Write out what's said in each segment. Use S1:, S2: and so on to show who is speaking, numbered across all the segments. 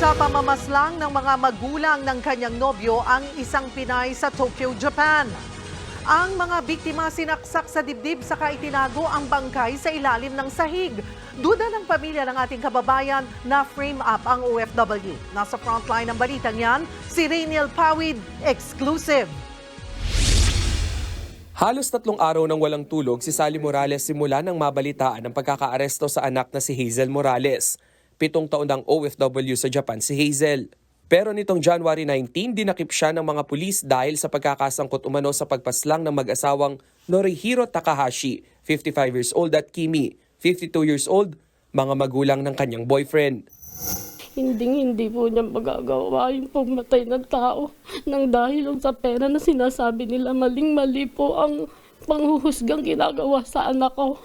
S1: Sa pamamaslang ng mga magulang ng kanyang nobyo ang isang Pinay sa Tokyo, Japan. Ang mga biktima sinaksak sa dibdib saka itinago ang bangkay sa ilalim ng sahig. Duda ng pamilya ng ating kababayan na frame up ang OFW. Nasa frontline ng balitang yan, si Rainiel Pawid, exclusive.
S2: Halos tatlong araw nang walang tulog si Sally Morales simula nang mabalitaan ang pagkakaaresto sa anak na si Hazel Morales. Pitong taon ng OFW sa Japan si Hazel. Pero nitong January 19, dinakip siya ng mga pulis dahil sa pagkakasangkot umano sa pagpaslang ng mag-asawang Norihiro Takahashi, 55 years old at Kimi, 52 years old, mga magulang ng kanyang boyfriend.
S3: hindi hindi po niya magagawa yung pagmatay ng tao nang dahil sa pera na sinasabi nila maling-mali po ang panghuhusgang ginagawa sa anak ko.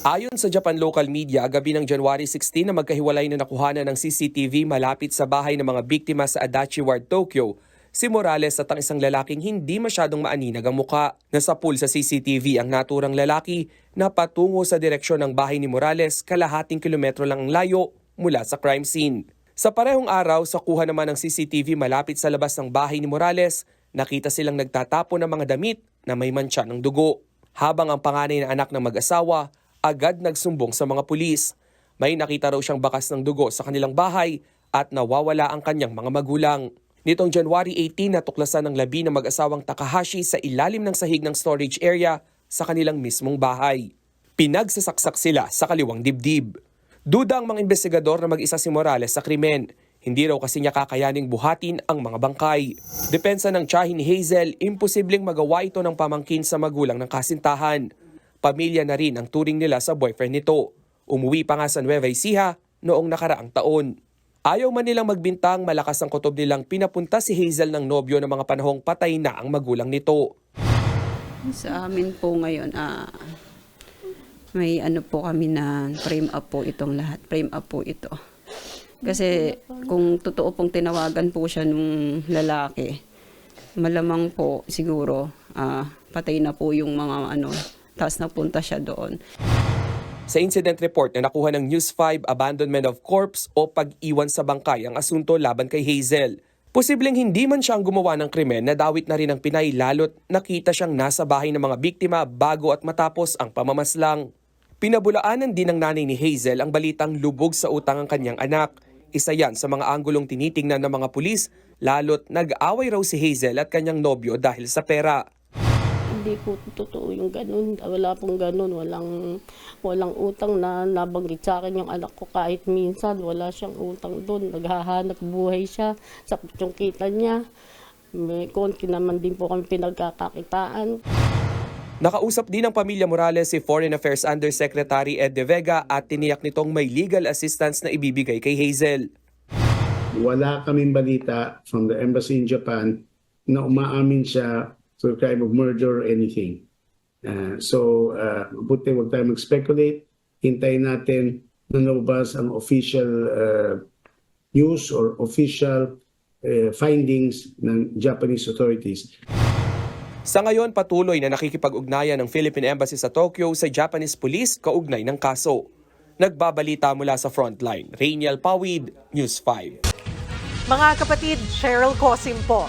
S2: Ayon sa Japan local media, gabi ng January 16 na magkahiwalay na nakuhanan ng CCTV malapit sa bahay ng mga biktima sa Adachi Ward, Tokyo, si Morales at ang isang lalaking hindi masyadong maaninag ang muka. Nasa pool sa CCTV ang naturang lalaki na patungo sa direksyon ng bahay ni Morales kalahating kilometro lang ang layo mula sa crime scene. Sa parehong araw, sa kuha naman ng CCTV malapit sa labas ng bahay ni Morales, nakita silang nagtatapo ng mga damit na may mantsa ng dugo. Habang ang panganay na anak ng mag-asawa agad nagsumbong sa mga pulis. May nakita raw siyang bakas ng dugo sa kanilang bahay at nawawala ang kanyang mga magulang. Nitong January 18, natuklasan ng labi ng mag-asawang Takahashi sa ilalim ng sahig ng storage area sa kanilang mismong bahay. Pinagsasaksak sila sa kaliwang dibdib. Duda ang mga investigador na mag-isa si Morales sa krimen. Hindi raw kasi niya kakayaning buhatin ang mga bangkay. Depensa ng tiyahin ni Hazel, imposibleng magawa ito ng pamangkin sa magulang ng kasintahan. Pamilya na rin ang turing nila sa boyfriend nito. Umuwi pa nga sa Nueva Ecija noong nakaraang taon. Ayaw man nilang magbintang malakas ang kutob nilang pinapunta si Hazel ng nobyo ng mga panahong patay na ang magulang nito.
S4: Sa amin po ngayon, ah, may ano po kami na frame up po itong lahat. Frame up po ito. Kasi kung totoo pong tinawagan po siya nung lalaki, malamang po siguro ah, patay na po yung mga ano, tapos napunta siya doon.
S2: Sa incident report na nakuha ng News 5, abandonment of corpse o pag-iwan sa bangkay ang asunto laban kay Hazel. Posibleng hindi man siya ang gumawa ng krimen na dawit na rin ang Pinay lalo't nakita siyang nasa bahay ng mga biktima bago at matapos ang pamamaslang. Pinabulaanan din ng nanay ni Hazel ang balitang lubog sa utang ang kanyang anak. Isa yan sa mga anggulong tinitingnan ng mga pulis lalo't nag-away raw si Hazel at kanyang nobyo dahil sa pera.
S3: Hindi po totoo yung ganun. Wala pong ganun. Walang, walang utang na nabanggit sa akin yung anak ko kahit minsan. Wala siyang utang doon. Naghahanap buhay siya. Sakit yung kita niya. May konti naman din po kami pinagkakakitaan.
S2: Nakausap din ng pamilya Morales si Foreign Affairs Undersecretary Ed De Vega at tiniyak nitong may legal assistance na ibibigay kay Hazel.
S5: wala kaming balita from the embassy in Japan na umaamin siya to the crime of murder or anything. Uh, so, uh, buti huwag tayo mag-speculate. Hintayin natin na lumabas ang official uh, news or official uh, findings ng Japanese authorities.
S2: Sa ngayon, patuloy na nakikipag-ugnayan ng Philippine Embassy sa Tokyo sa Japanese Police kaugnay ng kaso. Nagbabalita mula sa frontline, Rainiel Pawid, News 5.
S1: Mga kapatid, Cheryl Cosim po.